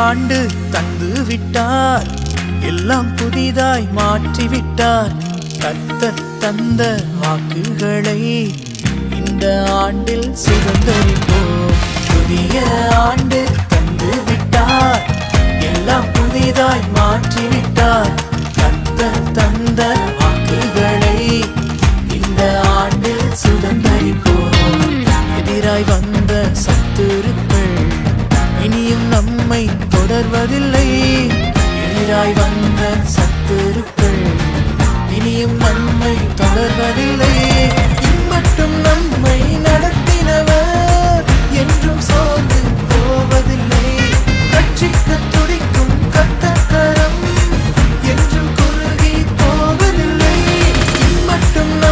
ஆண்டு தந்து விட்டார். எல்லாம் புதிதாய் மாற்றி விட்டார் கத்த தந்த வாக்குகளை இந்த ஆண்டில் சுதந்தரிப்போம். புதிய ஆண்டு தந்து விட்டார். எல்லாம் புதிதாய் மாற்றி விட்டார் கர்த்தர் தந்த வாக்குகளை இந்த ஆண்டில் சுதந்தரிப்போம். எதிராய் வந்த நம்மை தொடர்வதில்லை. எதிராய் வந்த சத்துருக்கள் இனியும் நம்மை தொடர்வதில்லை.